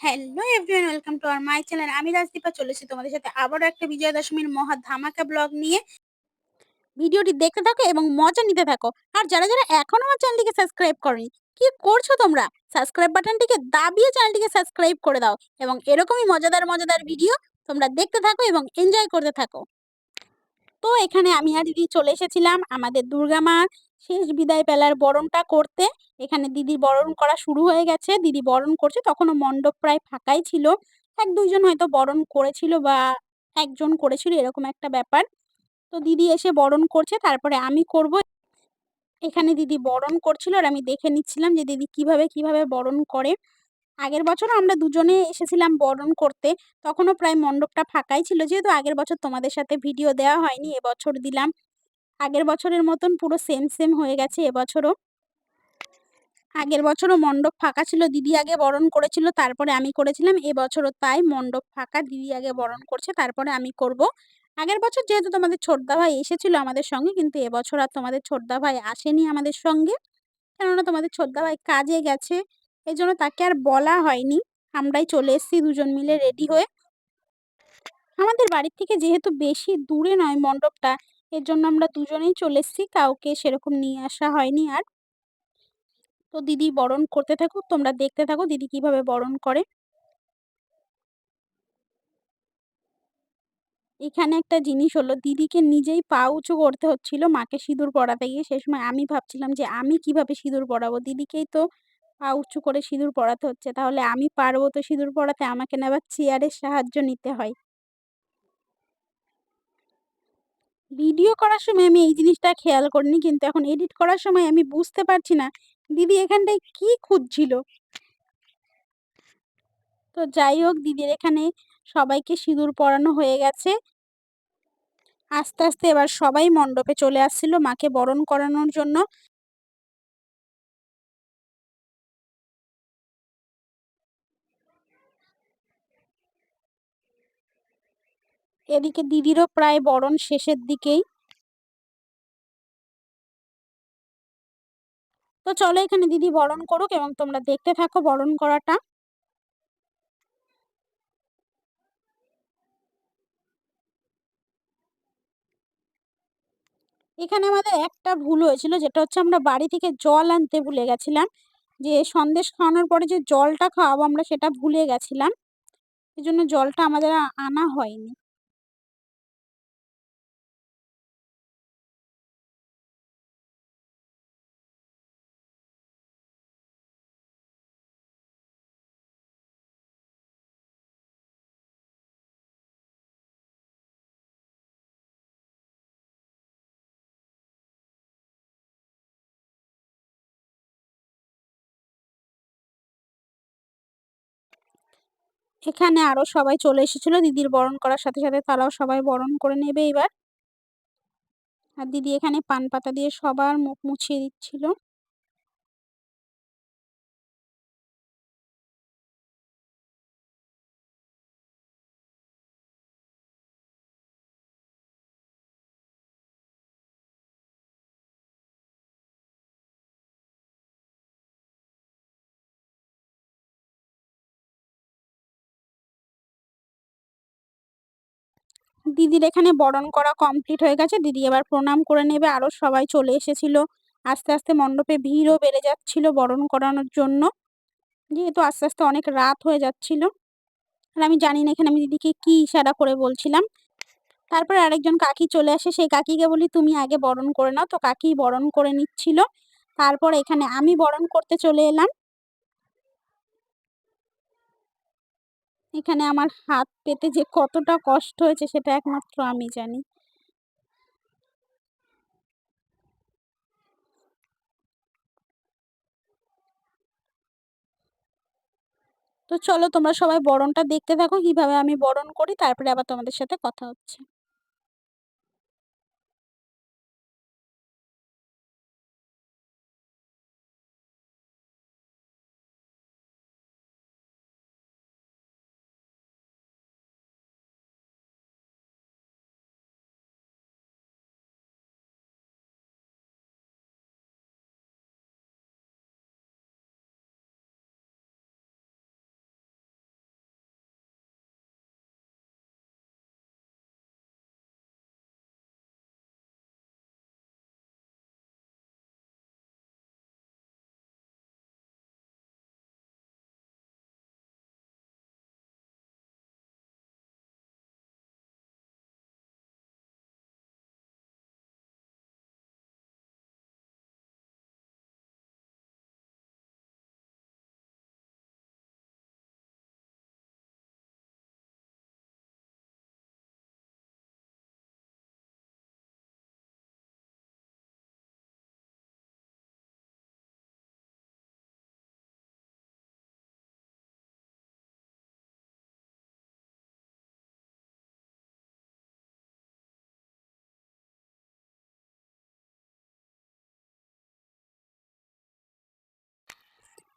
Hello everyone welcome to our my channel আমি রাজদীপা চলেছি তোমাদের সাথে আবারও একটা বিজয়া দশমীর মহা ধামাকা ব্লগ নিয়ে। ভিডিওটি দেখতে থাকো এবং মজা নিতে থাকো। আর যারা যারা এখনও আমার চ্যানেলটিকে সাবস্ক্রাইব করেনি, কি করছ তোমরা? সাবস্ক্রাইব বাটনটিকে দাবিয়ে চ্যানেলটিকে সাবস্ক্রাইব করে দাও এবং এরকমই মজাদার মজাদার ভিডিও তোমরা দেখতে থাকো এবং এনজয় করতে থাকো। তো এখানে আমি আর দিদি চলে এসেছিলাম আমাদের দুর্গা মা শেষ বিদায় পেলার বরণটা করতে। এখানে দিদি বরণ করা শুরু হয়ে গেছে। দিদি বরণ করছে, তখনও মণ্ডপ প্রায় ফাঁকাই ছিল। এক দুইজন হয়তো বরণ করেছিল বা একজন করেছিল, এরকম একটা ব্যাপার। তো দিদি এসে বরণ করছে, তারপরে আমি করব। এখানে দিদি বরণ করছিল আর আমি দেখে নিচ্ছিলাম যে দিদি কীভাবে কীভাবে বরণ করে। আগের বছর আমরা দুজনে এসেছিলাম বরণ করতে। তখনও প্রায় মণ্ডপটা ফাঁকাই ছিল, যেহেতু আগের বছর তোমাদের সাথে ভিডিও দেওয়া হয়নি, এবছর দিলাম। আগের বছরের মতন পুরো সেম সেম হয়ে গেছে এবছরও। আগের বছরও মণ্ডপ ফাঁকা ছিল, দিদি আগে বরণ করেছিল, তারপরে আমি করেছিলাম, এবছরও তাই মণ্ডপ ফাঁকা, দিদি আগে বরণ করছে, তারপরে আমি করব। আগের বছর যেহেতু তোমাদের ছোটদা ভাই এসেছিল আমাদের সঙ্গে, কিন্তু এবছর আর তোমাদের ছোটদা ভাই আসেনি আমাদের সঙ্গে। কেননা তোমাদের ছোটদা ভাই কাজে গেছে এই জন্য তাকে আর বলা হয়নি। আমরাই চলে এসেছি দুজন মিলে রেডি হয়ে। আমাদের বাড়ির থেকে যেহেতু বেশি দূরে নয় মণ্ডপটা এর জন্য আমরা দুজনেই চলে এসেছি। কাউকে সেরকম নিয়ে আসা হয়নি আর। তো দিদি বরণ করতে থাকুক, তোমরা দেখতে থাকো দিদি কীভাবে বরণ করে। এখানে একটা জিনিস হলো, দিদিকে নিজেই পা উঁচু করতে হচ্ছিল, মাকে সিঁদুর পরাতে গিয়ে। সে সময় আমি ভাবছিলাম যে আমি কীভাবে সিঁদুর পরাবো? দিদিকেই তো উঁচু করে সিঁদুর পরাতে হচ্ছে। তাহলে আমি পারব তো সিঁদুর পরাতে? আমাকে না আবার চেয়ারের সাহায্য নিতে হয়। ভিডিও করার সময় আমি এই জিনিসটা খেয়াল করিনি, কিন্তু এখন এডিট করার সময় আমি বুঝতে পারছি না। দিদি এখানটায় কি খুঁজছিল? তো যাই হোক, দিদির এখানে সবাইকে সিঁদুর পরানো হয়ে গেছে। আস্তে আস্তে এবার সবাই মণ্ডপে চলে আসছিল মাকে বরণ করানোর জন্য। এদিকে দিদিরও প্রায় বরণ শেষের দিকেই। তো চলো এখানে দিদি বরণ করুক এবং তোমরা দেখতে থাকো বরণ করাটা। এখানে আমাদের একটা ভুল হয়েছিল, যেটা হচ্ছে আমরা বাড়ি থেকে জল আনতে ভুলে গেছিলাম। যে সন্দেশ খাওয়ানোর পরে যে জলটা খাওয়াবো আমরা সেটা ভুলে গেছিলাম। এই জন্য জলটা আমাদের আনা হয়নি। এখানে আরও সবাই চলে এসেছিল। দিদির বরণ করার সাথে সাথে তারাও সবাই বরণ করে নেবে এবার। আর দিদি এখানে পান পাতা দিয়ে সবার মুখ মুছিয়ে দিচ্ছিল। দিদির এখানে বরণ করা কমপ্লিট হয়ে গেছে। দিদি এবার প্রণাম করে নেবে আরও সবাই চলে এসেছিল। আস্তে আস্তে মণ্ডপে ভিড়ও বেড়ে যাচ্ছিল বরণ করানোর জন্য। যেহেতু আস্তে আস্তে অনেক রাত হয়ে যাচ্ছিল। আর আমি জানি না এখানে আমি দিদিকে কি ইশারা করে বলছিলাম। তারপরে আরেকজন কাকি চলে আসে। সেই কাকিকে বলি, তুমি আগে বরণ করে নাও। তো কাকি বরণ করে নিচ্ছিল। তারপর এখানে আমি বরণ করতে চলে এলাম। এখানে আমার হাত পেতে যে কতটা কষ্ট হয়েছে সেটা একমাত্র আমি জানি। তো চলো তোমরা সবাই বরণটা দেখতে থাকো, কীভাবে আমি বরণ করি, তারপরে আবার তোমাদের সাথে কথা হচ্ছে।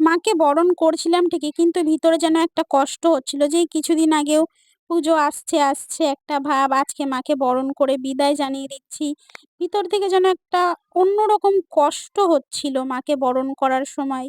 মাকে বরণ করছিলাম ঠিকই, কিন্তু ভিতরে যেন একটা কষ্ট হচ্ছিল যে কিছুদিন আগেও পুজো আসছে আসছে একটা ভাব, আজকে মাকে বরণ করে বিদায় জানিয়ে দিচ্ছি। ভিতর থেকে যেন একটা অন্যরকম কষ্ট হচ্ছিল মাকে বরণ করার সময়।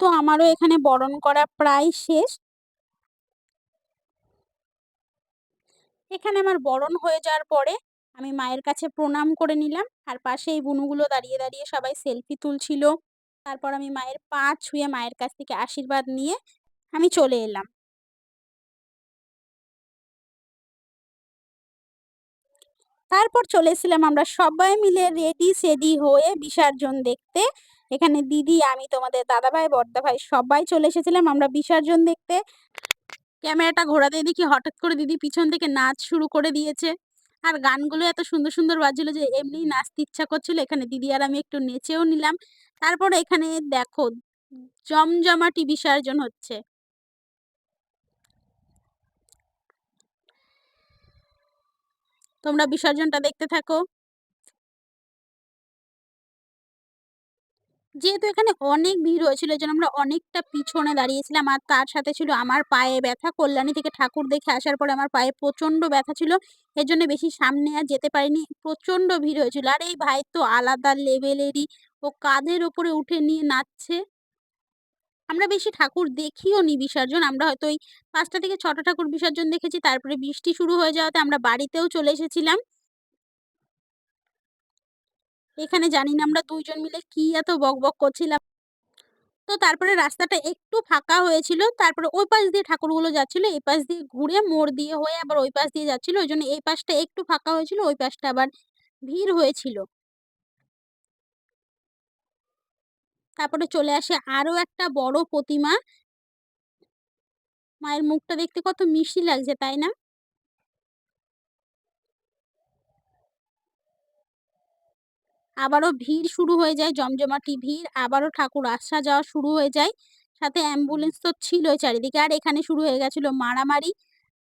তো আমারও এখানে বরণ করা প্রায় শেষ। এখানে আমার বরণ হয়ে যাওয়ার পরে আমি মায়ের কাছে প্রণাম করে নিলাম। আর পাশে এই বুনুগুলো দাঁড়িয়ে দাঁড়িয়ে সবাই সেলফি তুলছিল। তারপর আমি মায়ের পা ছুঁয়ে মায়ের কাছ থেকে আশীর্বাদ নিয়ে আমি চলে এলাম। তারপর চলে এসেছিলাম আমরা সবাই মিলে রেডি সেডি হয়ে বিসর্জন দেখতে। এখানে দিদি, আমি, তোমাদের দাদাভাই বর্দাভাই সবাই চলে এসেছিলাম। আমরা বিসর্জন দেখতে। ক্যামেরাটা ঘোরাতে দেখি হঠাৎ করে দিদি পিছন থেকে নাচ শুরু করে দিয়েছে। আর গানগুলো এত সুন্দর সুন্দর বাজছিল যে এমনি নাচতে ইচ্ছা করছিল। এখানে দিদি আর আমি একটু নেচেও নিলাম। তারপরে এখানে দেখো, জমজমাটি বিসর্জন হচ্ছে। তোমরা বিসর্জনটা দেখতে থাকো। যেহেতু এখানে অনেক ভিড় হয়েছিল জন্য আমরা অনেকটা পিছনে দাঁড়িয়েছিলাম। আর তার সাথে ছিল আমার পায়ে ব্যথা। কল্যাণী থেকে ঠাকুর দেখে আসার পরে আমার পায়ে প্রচণ্ড ব্যথা ছিল। এর জন্য বেশি সামনে আর যেতে পারিনি। প্রচণ্ড ভিড় হয়েছিল। আর এই ভাই তো আলাদা লেভেলেরই। ও কাঁধের ওপরে উঠে নিয়ে নাচছে। আমরা বেশি ঠাকুর দেখিও নি বিসর্জন। আমরা হয়তো ওই পাঁচটা থেকে ছটা ঠাকুর বিসর্জন দেখেছি। তারপরে বৃষ্টি শুরু হয়ে যাওয়াতে আমরা বাড়িতেও চলে এসেছিলাম। এখানে জানি না আমরা দুইজন মিলে কি এত বকবক করছিলাম। তো তারপরে রাস্তাটা একটু ফাঁকা হয়েছিল, তারপরে ওই পাশ দিয়ে ঠাকুরগুলো যাচ্ছিল, এই পাশ দিয়ে ঘুরে মোড় দিয়ে হয়ে আবার ওই পাশ দিয়ে যাচ্ছিল, ওই জন্য এই পাশটা একটু ফাঁকা হয়েছিল, ওই পাশটা আবার ভিড় হয়েছিল। তারপরে চলে আসে আরও একটা বড় প্রতিমা। মায়ের মুখটা দেখতে কত মিষ্টি লাগছে, তাই না? আবারও ভিড় শুরু হয়ে যায়, জমজমাটি ভিড়, আবারও ঠাকুর আসা যাওয়া শুরু হয়ে যায়। সাথে অ্যাম্বুলেন্স তো ছিলই চারিদিকে। আর এখানে শুরু হয়ে গেছিল মারামারি।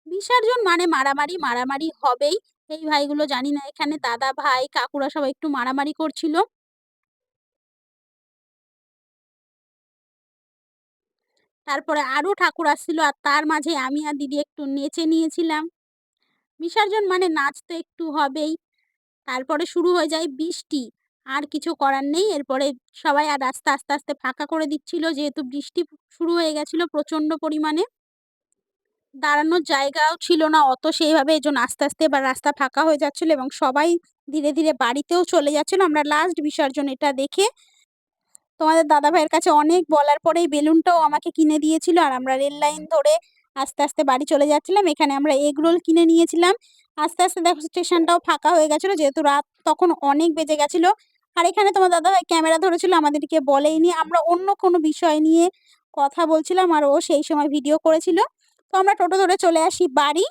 বিসর্জন মানে মারামারি মারামারি হবেই। এই ভাইগুলো জানি না, এখানে দাদা, ভাই, কাকুরা সবাই একটু মারামারি করছিল। তারপরে আরও ঠাকুর আসছিল, আর তার মাঝে আমি আর দিদি একটু নেচে নিয়েছিলাম। বিসর্জন মানে নাচ তো একটু হবেই। তারপরে শুরু হয়ে যায় বৃষ্টি। আর কিছু করার নেই। এরপরে সবাই আর রাস্তা আস্তে আস্তে ফাঁকা করে দিচ্ছিল। যেহেতু বৃষ্টি শুরু হয়ে গেছিল প্রচণ্ড পরিমাণে। দাঁড়ানোর জায়গাও ছিল না অত সেইভাবে। এই জন্য আস্তে আস্তে এবার রাস্তা ফাঁকা হয়ে যাচ্ছিল এবং সবাই ধীরে ধীরে বাড়িতেও চলে যাচ্ছিল। আমরা লাস্ট বিসর্জন এটা দেখে তোমাদের দাদা ভাইয়ের কাছে অনেক বলার পরেই বেলুনটাও আমাকে কিনে দিয়েছিল আর আমরা রেল লাইন ধরে আস্তে আস্তে বাড়ি চলে যাচ্ছিলাম। এখানে আমরা এগ রোল কিনে নিয়েছিলাম। আস্তে আস্তে দেখো স্টেশনটাও ফাঁকা হয়ে গেছিল। যেহেতু রাত তখন অনেক বেজে গেছিল। আর এখানে তোমার দাদা ক্যামেরা ধরেছিল, আমাদেরকে বলেইনি। আমরা অন্য কোনো বিষয় নিয়ে কথা বলছিলাম আর ও সেই সময় ভিডিও করেছিল। তো আমরা টোটো ধরে চলে আসি বাড়ি।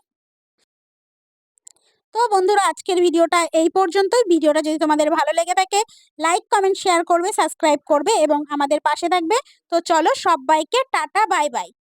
তো বন্ধুরা, আজকের ভিডিওটা এই পর্যন্তই। ভিডিওটা যদি তোমাদের ভালো লেগে থাকে লাইক কমেন্ট শেয়ার করবে সাবস্ক্রাইব করবে এবং আমাদের পাশে থাকবে। তো চলো সবাইকে টাটা বাই বাই